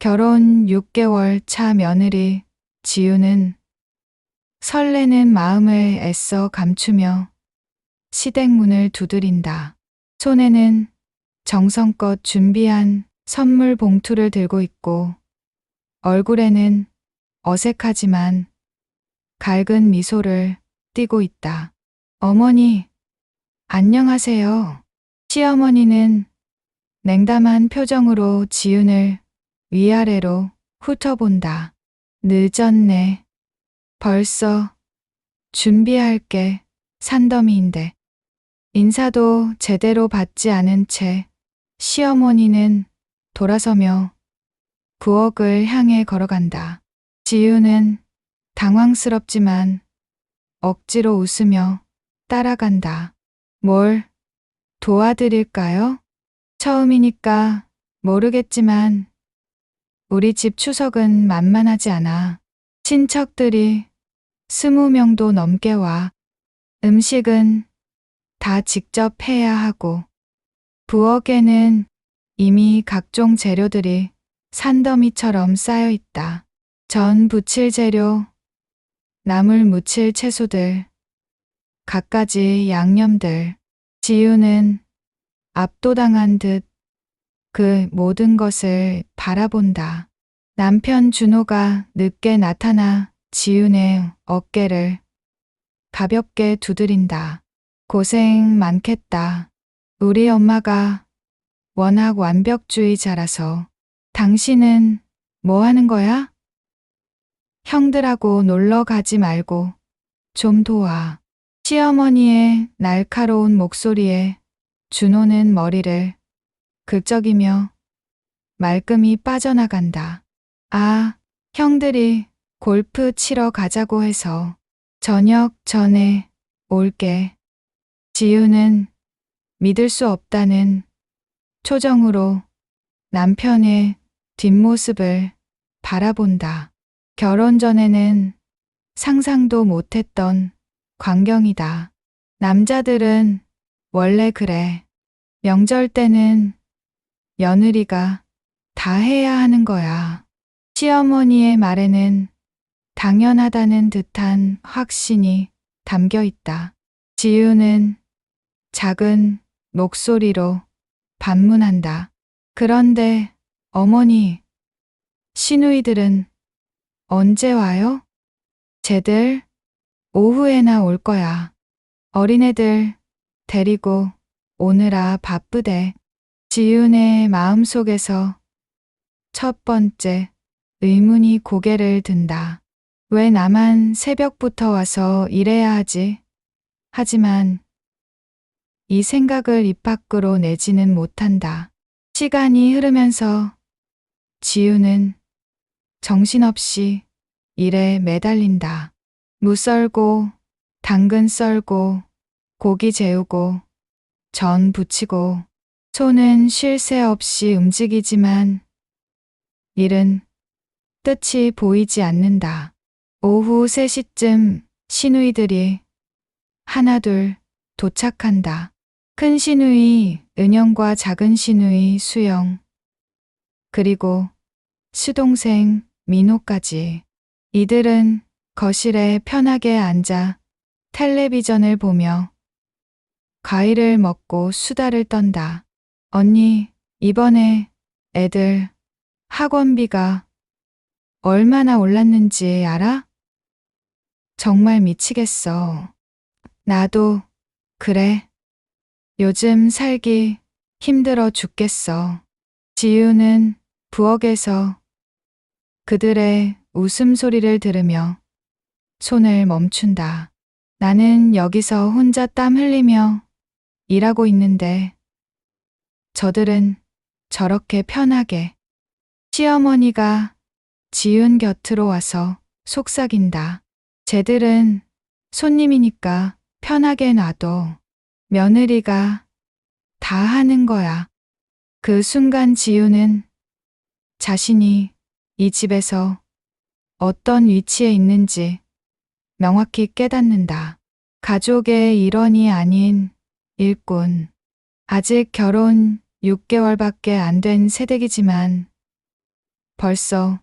결혼 6개월 차 며느리 지우는 설레는 마음을 애써 감추며 시댁문을 두드린다. 손에는 정성껏 준비한 선물 봉투를 들고 있고 얼굴에는 어색하지만 갈근 미소를 띠고 있다. 어머니, 안녕하세요. 시어머니는 냉담한 표정으로 지훈을 위아래로 훑어본다. 늦었네. 벌써 준비할 게 산더미인데. 인사도 제대로 받지 않은 채 시어머니는 돌아서며 부엌을 향해 걸어간다. 지우는 당황스럽지만 억지로 웃으며 따라간다. 뭘 도와드릴까요? 처음이니까 모르겠지만 우리 집 추석은 만만하지 않아. 친척들이 스무 명도 넘게 와. 음식은 다 직접 해야 하고 부엌에는 이미 각종 재료들이 산더미처럼 쌓여 있다. 전 부칠 재료, 나물 무칠 채소들, 갖가지 양념들. 지우는 압도당한 듯 그 모든 것을 바라본다. 남편 준호가 늦게 나타나 지훈의 어깨를 가볍게 두드린다. 고생 많겠다. 우리 엄마가 워낙 완벽주의자라서 당신은 뭐 하는 거야? 형들하고 놀러 가지 말고 좀 도와. 시어머니의 날카로운 목소리에 준호는 머리를 긁적이며 말끔히 빠져나간다. 아, 형들이 골프 치러 가자고 해서 저녁 전에 올게. 지우는 믿을 수 없다는 초정으로 남편의 뒷모습을 바라본다. 결혼 전에는 상상도 못했던 광경이다. 남자들은 원래 그래. 명절 때는 며느리가 다 해야 하는 거야. 시어머니의 말에는 당연하다는 듯한 확신이 담겨 있다. 지우는 작은 목소리로 반문한다. 그런데 어머니, 시누이들은 언제 와요? 쟤들 오후에나 올 거야. 어린애들 데리고 오느라 바쁘대. 지윤의 마음속에서 첫 번째 의문이 고개를 든다. 왜 나만 새벽부터 와서 일해야 하지? 하지만 이 생각을 입 밖으로 내지는 못한다. 시간이 흐르면서 지우는 정신없이 일에 매달린다. 무 썰고, 당근 썰고, 고기 재우고, 전 부치고, 손은 쉴 새 없이 움직이지만 일은 끝이 보이지 않는다. 오후 3시쯤 시누이들이 하나둘 도착한다. 큰 시누이 은영과 작은 시누이 수영, 그리고 시동생 민호까지. 이들은 거실에 편하게 앉아 텔레비전을 보며 과일을 먹고 수다를 떤다. 언니, 이번에 애들 학원비가 얼마나 올랐는지 알아? 정말 미치겠어. 나도 그래. 요즘 살기 힘들어 죽겠어. 지우는 부엌에서 그들의 웃음소리를 들으며 손을 멈춘다. 나는 여기서 혼자 땀 흘리며 일하고 있는데 저들은 저렇게 편하게 시어머니가 지은 곁으로 와서 속삭인다. 쟤들은 손님이니까 편하게 놔둬. 며느리가 다 하는 거야. 그 순간 지우는 자신이 이 집에서 어떤 위치에 있는지 명확히 깨닫는다. 가족의 일원이 아닌 일꾼. 아직 결혼 6개월밖에 안 된 새댁이지만 벌써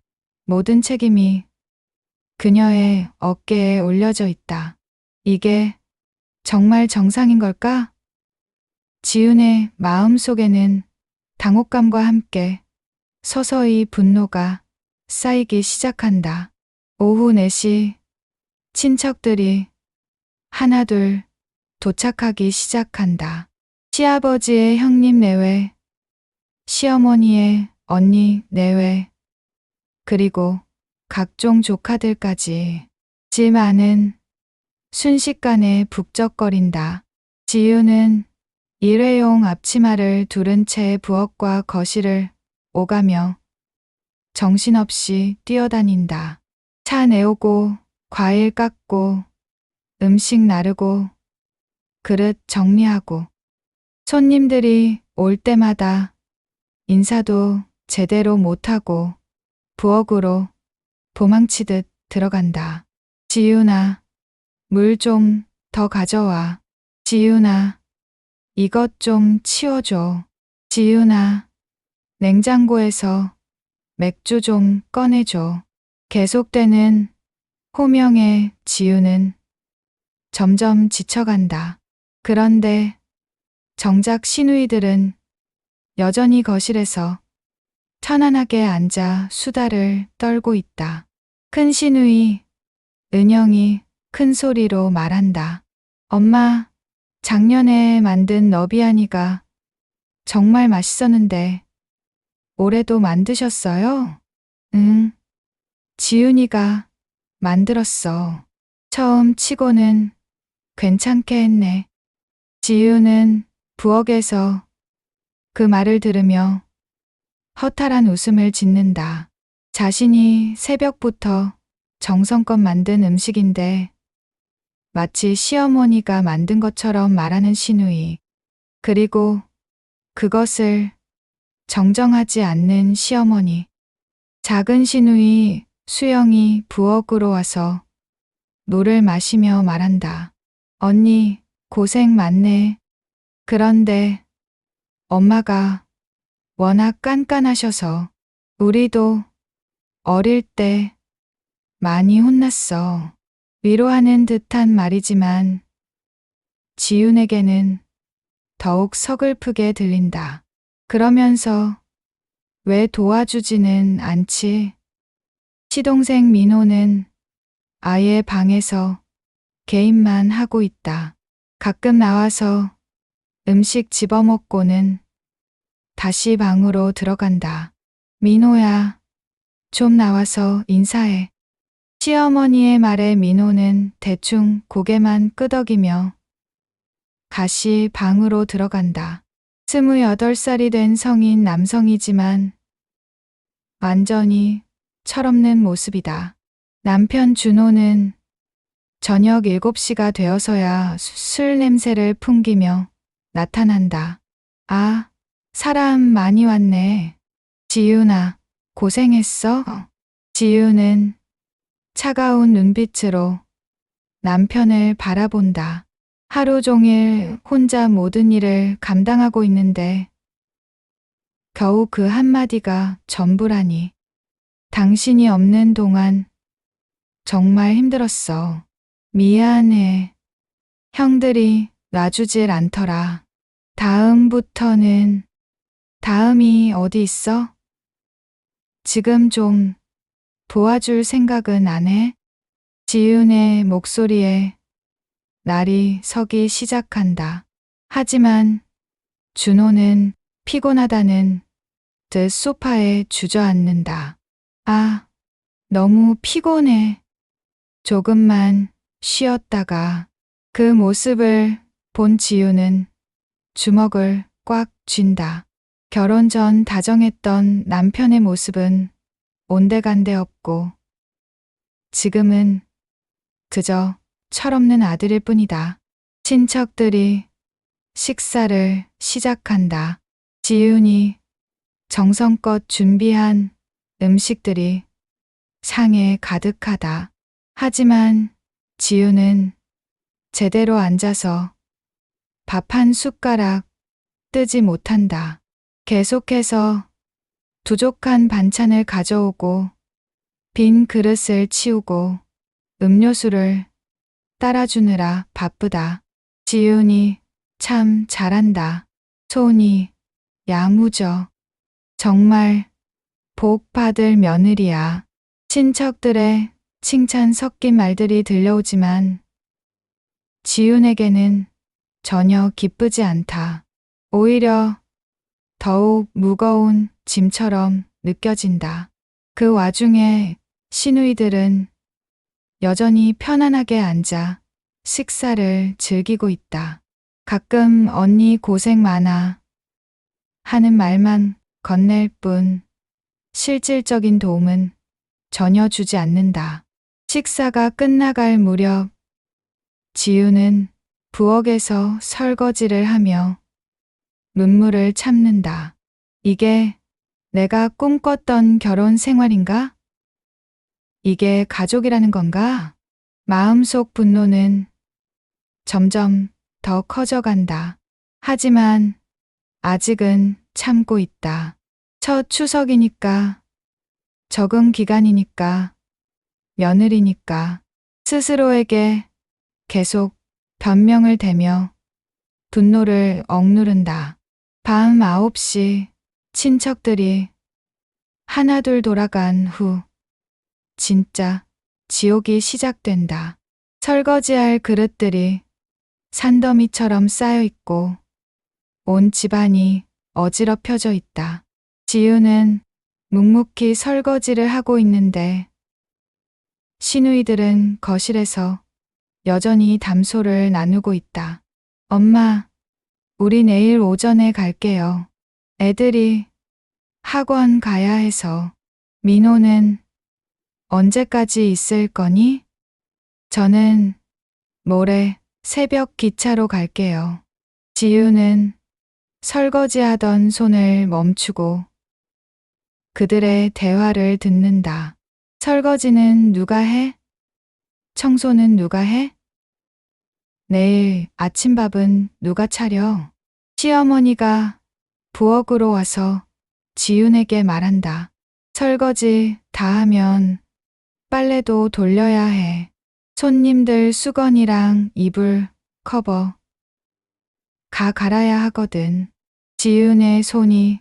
모든 책임이 그녀의 어깨에 올려져 있다. 이게 정말 정상인 걸까? 지은의 마음 속에는 당혹감과 함께 서서히 분노가 쌓이기 시작한다. 오후 4시 친척들이 하나둘 도착하기 시작한다. 시아버지의 형님 내외, 시어머니의 언니 내외, 그리고 각종 조카들까지 집 안은 순식간에 북적거린다. 지유는 일회용 앞치마를 두른 채 부엌과 거실을 오가며 정신없이 뛰어다닌다. 차 내오고 과일 깎고 음식 나르고 그릇 정리하고 손님들이 올 때마다 인사도 제대로 못하고 부엌으로 도망치듯 들어간다. 지윤아, 물 좀 더 가져와. 지윤아, 이것 좀 치워줘. 지윤아, 냉장고에서 맥주 좀 꺼내줘. 계속되는 호명에 지윤은 점점 지쳐간다. 그런데 정작 시누이들은 여전히 거실에서 편안하게 앉아 수다를 떨고 있다. 큰 시누이, 은영이 큰 소리로 말한다. 엄마, 작년에 만든 너비아니가 정말 맛있었는데 올해도 만드셨어요? 응. 지윤이가 만들었어. 처음 치고는 괜찮게 했네. 지윤은 부엌에서 그 말을 들으며 허탈한 웃음을 짓는다. 자신이 새벽부터 정성껏 만든 음식인데 마치 시어머니가 만든 것처럼 말하는 시누이. 그리고 그것을 정정하지 않는 시어머니. 작은 시누이 수영이 부엌으로 와서 물을 마시며 말한다. 언니, 고생 많네. 그런데 엄마가 워낙 깐깐하셔서 우리도 어릴 때 많이 혼났어. 위로하는 듯한 말이지만 지윤에게는 더욱 서글프게 들린다. 그러면서 왜 도와주지는 않지? 시동생 민호는 아예 방에서 개인만 하고 있다. 가끔 나와서 음식 집어먹고는 다시 방으로 들어간다. 민호야, 좀 나와서 인사해. 시어머니의 말에 민호는 대충 고개만 끄덕이며 다시 방으로 들어간다. 스물여덟 살이 된 성인 남성이지만 완전히 철없는 모습이다. 남편 준호는 저녁 7시가 되어서야 술 냄새를 풍기며 나타난다. 아, 사람 많이 왔네. 지윤아, 고생했어? 지윤은 차가운 눈빛으로 남편을 바라본다. 하루 종일 혼자 모든 일을 감당하고 있는데 겨우 그 한마디가 전부라니. 당신이 없는 동안 정말 힘들었어. 미안해. 형들이 놔주질 않더라. 다음부터는 다음이 어디 있어? 지금 좀 도와줄 생각은 안 해? 지윤의 목소리에 날이 서기 시작한다. 하지만 준호는 피곤하다는 듯 소파에 주저앉는다. 아, 너무 피곤해. 조금만 쉬었다가 그 모습을 본 지유는 주먹을 꽉 쥔다. 결혼 전 다정했던 남편의 모습은 온데간데 없고 지금은 그저 철없는 아들일 뿐이다. 친척들이 식사를 시작한다. 지윤이 정성껏 준비한 음식들이 상에 가득하다. 하지만 지윤은 제대로 앉아서 밥 한 숟가락 뜨지 못한다. 계속해서 부족한 반찬을 가져오고 빈 그릇을 치우고 음료수를 따라주느라 바쁘다. 지윤이 참 잘한다. 손이 야무져. 정말 복 받을 며느리야. 친척들의 칭찬 섞인 말들이 들려오지만 지윤에게는 전혀 기쁘지 않다. 오히려 더욱 무거운 짐처럼 느껴진다. 그 와중에 시누이들은 여전히 편안하게 앉아 식사를 즐기고 있다. 가끔 언니 고생 많아 하는 말만 건넬 뿐 실질적인 도움은 전혀 주지 않는다. 식사가 끝나갈 무렵 지우는 부엌에서 설거지를 하며 눈물을 참는다. 이게 내가 꿈꿨던 결혼 생활인가? 이게 가족이라는 건가? 마음속 분노는 점점 더 커져간다. 하지만 아직은 참고 있다. 첫 추석이니까, 적응 기간이니까, 며느리니까 스스로에게 계속 변명을 대며 분노를 억누른다. 밤 9시 친척들이 하나둘 돌아간 후 진짜 지옥이 시작된다. 설거지할 그릇들이 산더미처럼 쌓여 있고 온 집안이 어지럽혀져 있다. 지우는 묵묵히 설거지를 하고 있는데 시누이들은 거실에서 여전히 담소를 나누고 있다. 엄마, 우리 내일 오전에 갈게요. 애들이 학원 가야 해서 민호는 언제까지 있을 거니? 저는 모레 새벽 기차로 갈게요. 지우는 설거지하던 손을 멈추고 그들의 대화를 듣는다. 설거지는 누가 해? 청소는 누가 해? 내일 아침밥은 누가 차려? 시어머니가 부엌으로 와서 지윤에게 말한다. 설거지 다 하면 빨래도 돌려야 해. 손님들 수건이랑 이불, 커버 가 갈아야 하거든. 지윤의 손이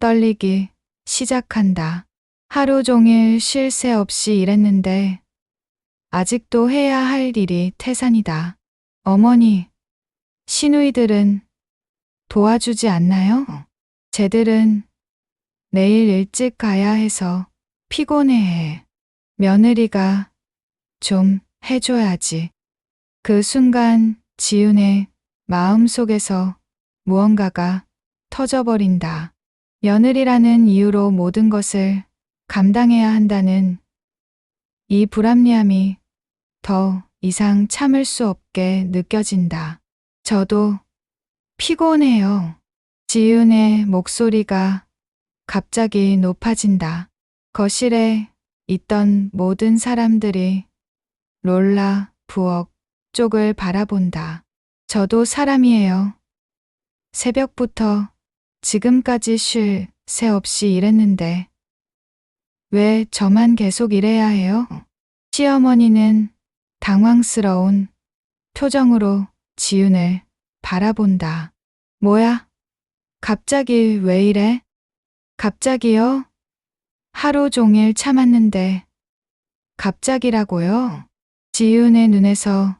떨리기 시작한다. 하루 종일 쉴 새 없이 일했는데 아직도 해야 할 일이 태산이다. 어머니, 시누이들은 도와주지 않나요? 쟤들은 내일 일찍 가야 해서 피곤해해. 며느리가 좀 해줘야지. 그 순간 지은의 마음 속에서 무언가가 터져버린다. 며느리라는 이유로 모든 것을 감당해야 한다는 이 불합리함이 더 이상 참을 수 없게 느껴진다. 저도 피곤해요. 지윤의 목소리가 갑자기 높아진다. 거실에 있던 모든 사람들이 롤라 부엌 쪽을 바라본다. 저도 사람이에요. 새벽부터 지금까지 쉴 새 없이 일했는데 왜 저만 계속 일해야 해요? 시어머니는 당황스러운 표정으로 지윤을 바라본다. 뭐야? 갑자기 왜 이래? 갑자기요? 하루 종일 참았는데 갑자기라고요? 지윤의 눈에서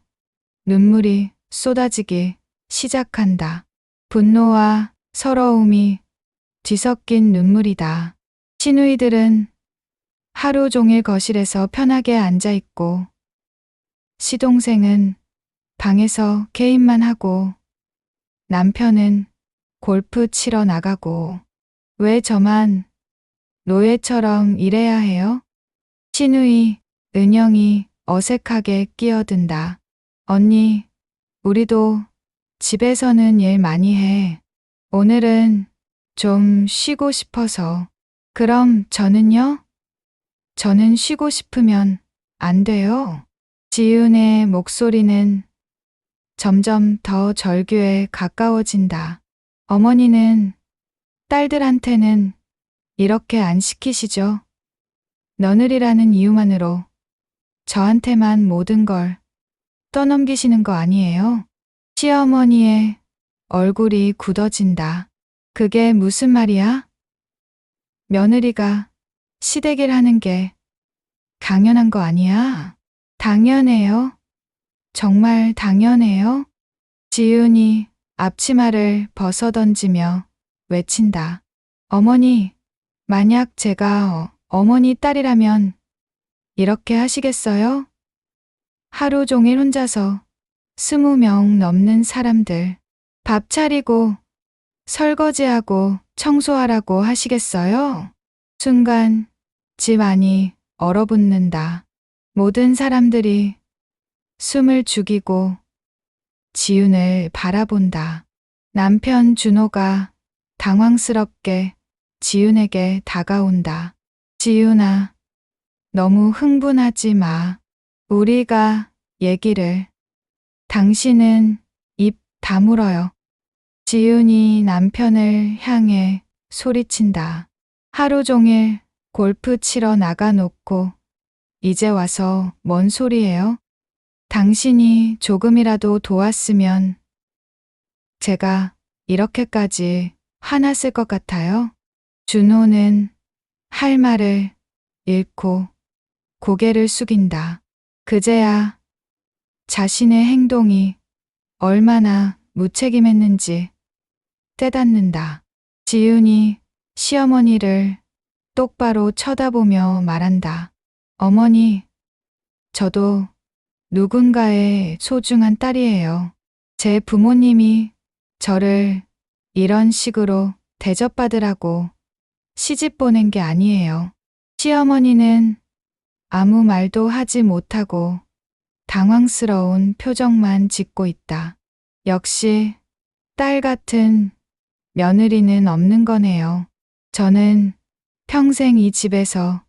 눈물이 쏟아지기 시작한다. 분노와 서러움이 뒤섞인 눈물이다. 시누이들은 하루 종일 거실에서 편하게 앉아 있고 시동생은 방에서 게임만 하고 남편은 골프 치러 나가고 왜 저만 노예처럼 일해야 해요? 신우이, 은영이 어색하게 끼어든다. 언니, 우리도 집에서는 일 많이 해. 오늘은 좀 쉬고 싶어서. 그럼 저는요? 저는 쉬고 싶으면 안 돼요. 지윤의 목소리는 점점 더 절규에 가까워진다. 어머니는 딸들한테는 이렇게 안 시키시죠? 며느리라는 이유만으로 저한테만 모든 걸 떠넘기시는 거 아니에요? 시어머니의 얼굴이 굳어진다. 그게 무슨 말이야? 며느리가 시댁일 하는 게 당연한 거 아니야? 당연해요. 정말 당연해요. 지윤이 앞치마를 벗어던지며 외친다. 어머니, 만약 제가 어- 어머니 딸이라면 이렇게 하시겠어요? 하루 종일 혼자서 스무 명 넘는 사람들 밥 차리고 설거지하고 청소하라고 하시겠어요? 순간 집 안이 얼어붙는다. 모든 사람들이 숨을 죽이고 지윤을 바라본다. 남편 준호가 당황스럽게 지윤에게 다가온다. 지윤아, 너무 흥분하지 마. 우리가 얘기를. 당신은 입 다물어요. 지윤이 남편을 향해 소리친다. 하루 종일 골프 치러 나가놓고 이제 와서 뭔 소리예요? 당신이 조금이라도 도왔으면 제가 이렇게까지 화났을 것 같아요. 준호는 할 말을 잃고 고개를 숙인다. 그제야 자신의 행동이 얼마나 무책임했는지 깨닫는다. 지윤이 시어머니를 똑바로 쳐다보며 말한다. 어머니, 저도 누군가의 소중한 딸이에요. 제 부모님이 저를 이런 식으로 대접받으라고 시집 보낸 게 아니에요. 시어머니는 아무 말도 하지 못하고 당황스러운 표정만 짓고 있다. 역시 딸 같은 며느리는 없는 거네요. 저는 평생 이 집에서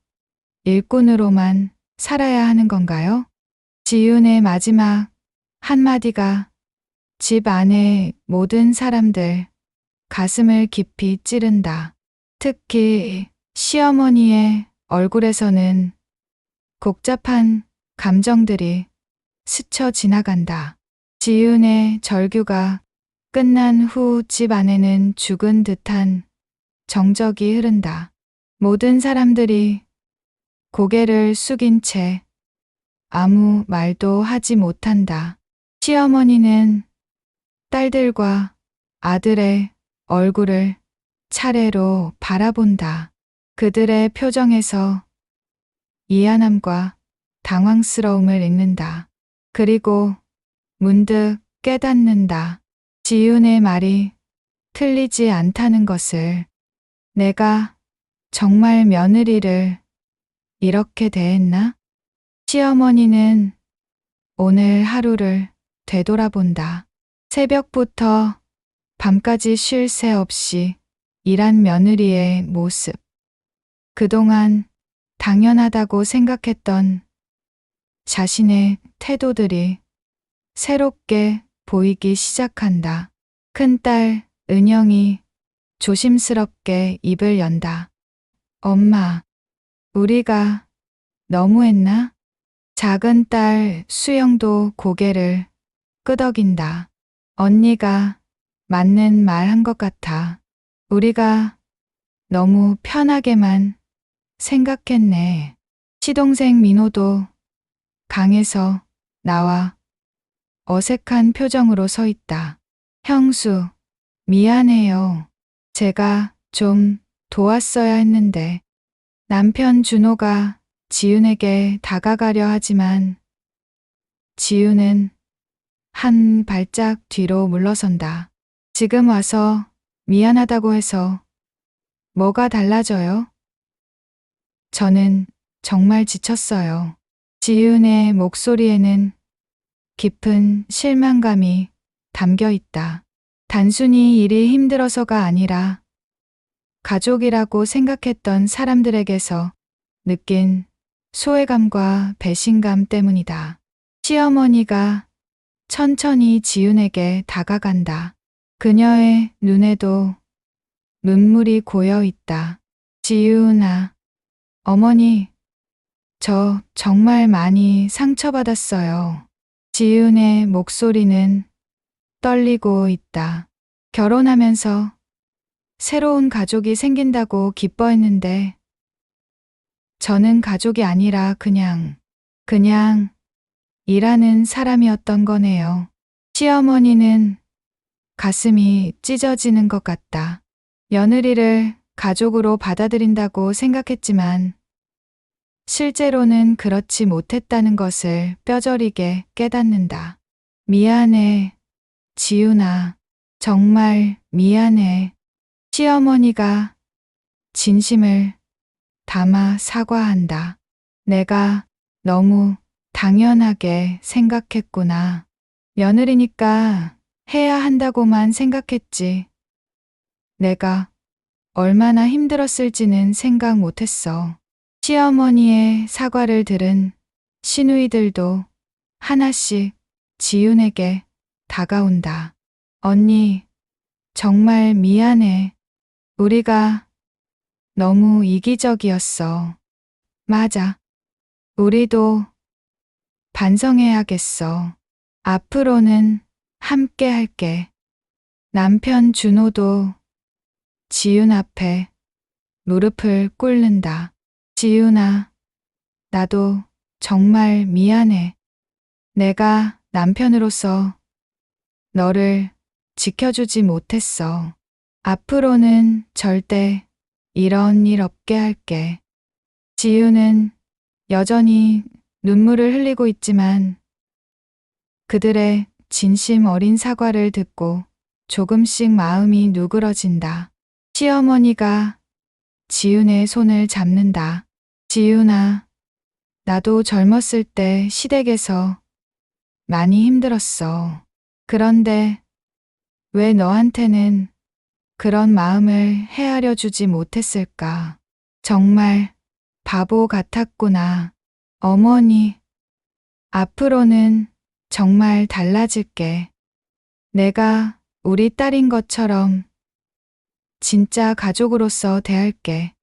일꾼으로만 살아야 하는 건가요? 지윤의 마지막 한마디가 집 안의 모든 사람들 가슴을 깊이 찌른다. 특히 시어머니의 얼굴에서는 복잡한 감정들이 스쳐 지나간다. 지윤의 절규가 끝난 후 집 안에는 죽은 듯한 정적이 흐른다. 모든 사람들이 고개를 숙인 채 아무 말도 하지 못한다. 시어머니는 딸들과 아들의 얼굴을 차례로 바라본다. 그들의 표정에서 이안함과 당황스러움을 읽는다. 그리고 문득 깨닫는다. 지윤의 말이 틀리지 않다는 것을 내가 정말 며느리를 이렇게 대했나? 시어머니는 오늘 하루를 되돌아본다. 새벽부터 밤까지 쉴 새 없이 일한 며느리의 모습. 그동안 당연하다고 생각했던 자신의 태도들이 새롭게 보이기 시작한다. 큰딸 은영이 조심스럽게 입을 연다. 엄마, 우리가 너무했나? 작은 딸 수영도 고개를 끄덕인다. 언니가 맞는 말 한 것 같아. 우리가 너무 편하게만 생각했네. 시동생 민호도 강에서 나와 어색한 표정으로 서 있다. 형수, 미안해요. 제가 좀 도왔어야 했는데. 남편 준호가 지윤에게 다가가려 하지만 지윤은 한 발짝 뒤로 물러선다. 지금 와서 미안하다고 해서 뭐가 달라져요? 저는 정말 지쳤어요. 지윤의 목소리에는 깊은 실망감이 담겨 있다. 단순히 일이 힘들어서가 아니라 가족이라고 생각했던 사람들에게서 느낀 소외감과 배신감 때문이다. 시어머니가 천천히 지윤에게 다가간다. 그녀의 눈에도 눈물이 고여 있다. 지윤아, 어머니, 저 정말 많이 상처받았어요. 지윤의 목소리는 떨리고 있다. 결혼하면서 새로운 가족이 생긴다고 기뻐했는데 저는 가족이 아니라 그냥, 그냥 일하는 사람이었던 거네요. 시어머니는 가슴이 찢어지는 것 같다. 며느리를 가족으로 받아들인다고 생각했지만 실제로는 그렇지 못했다는 것을 뼈저리게 깨닫는다. 미안해, 지윤아. 정말 미안해. 시어머니가 진심을 담아 사과한다. 내가 너무 당연하게 생각했구나. 며느리니까 해야 한다고만 생각했지. 내가 얼마나 힘들었을지는 생각 못했어. 시어머니의 사과를 들은 시누이들도 하나씩 지윤에게 다가온다. 언니, 정말 미안해. 우리가 너무 이기적이었어. 맞아. 우리도 반성해야겠어. 앞으로는 함께 할게. 남편 준호도 지윤 앞에 무릎을 꿇는다. 지윤아, 나도 정말 미안해. 내가 남편으로서 너를 지켜주지 못했어. 앞으로는 절대 이런 일 없게 할게. 지유는 여전히 눈물을 흘리고 있지만 그들의 진심 어린 사과를 듣고 조금씩 마음이 누그러진다. 시어머니가 지윤의 손을 잡는다. 지윤아, 나도 젊었을 때 시댁에서 많이 힘들었어. 그런데 왜 너한테는 그런 마음을 헤아려 주지 못했을까? 정말 바보 같았구나. 어머니, 앞으로는 정말 달라질게. 내가 우리 딸인 것처럼 진짜 가족으로서 대할게.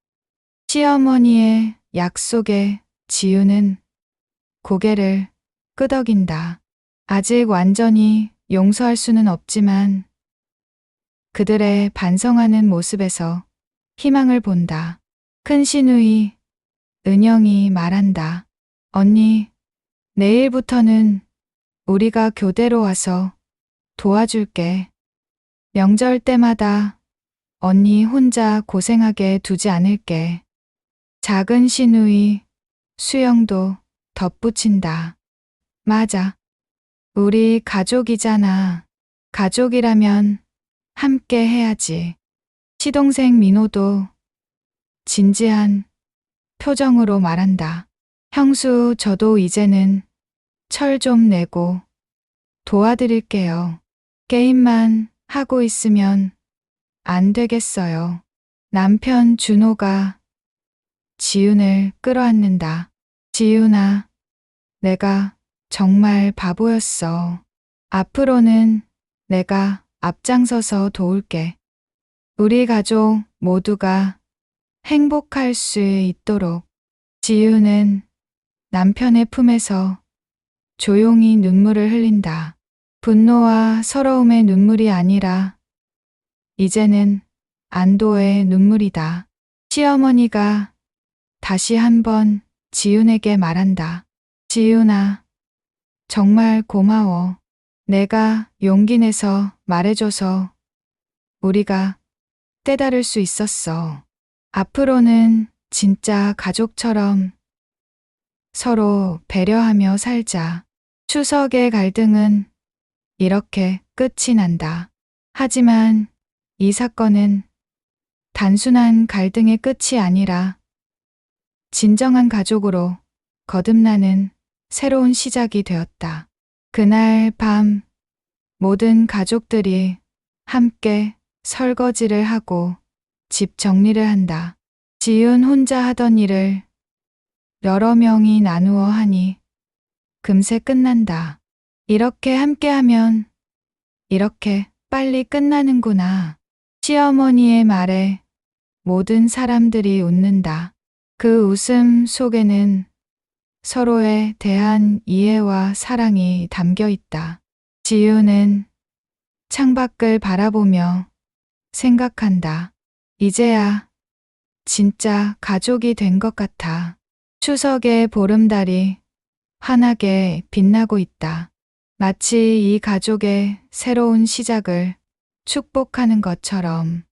시어머니의 약속에 지우는 고개를 끄덕인다. 아직 완전히 용서할 수는 없지만 그들의 반성하는 모습에서 희망을 본다. 큰 시누이 은영이 말한다. 언니, 내일부터는 우리가 교대로 와서 도와줄게. 명절 때마다 언니 혼자 고생하게 두지 않을게. 작은 시누이 수영도 덧붙인다. 맞아. 우리 가족이잖아. 가족이라면 함께 해야지. 시동생 민호도 진지한 표정으로 말한다. 형수, 저도 이제는 철 좀 내고 도와드릴게요. 게임만 하고 있으면 안 되겠어요. 남편 준호가 지윤을 끌어안는다. 지윤아, 내가 정말 바보였어. 앞으로는 내가 앞장서서 도울게. 우리 가족 모두가 행복할 수 있도록 지유는 남편의 품에서 조용히 눈물을 흘린다. 분노와 서러움의 눈물이 아니라 이제는 안도의 눈물이다. 시어머니가 다시 한번 지윤에게 말한다. 지윤아, 정말 고마워. 내가 용기 내서 말해줘서 우리가 깨달을 수 있었어. 앞으로는 진짜 가족처럼 서로 배려하며 살자. 추석의 갈등은 이렇게 끝이 난다. 하지만 이 사건은 단순한 갈등의 끝이 아니라 진정한 가족으로 거듭나는 새로운 시작이 되었다. 그날 밤 모든 가족들이 함께 설거지를 하고 집 정리를 한다. 지은 혼자 하던 일을 여러 명이 나누어 하니 금세 끝난다. 이렇게 함께 하면 이렇게 빨리 끝나는구나. 시어머니의 말에 모든 사람들이 웃는다. 그 웃음 속에는 서로에 대한 이해와 사랑이 담겨 있다. 지유는 창밖을 바라보며 생각한다. 이제야 진짜 가족이 된 것 같아. 추석의 보름달이 환하게 빛나고 있다. 마치 이 가족의 새로운 시작을 축복하는 것처럼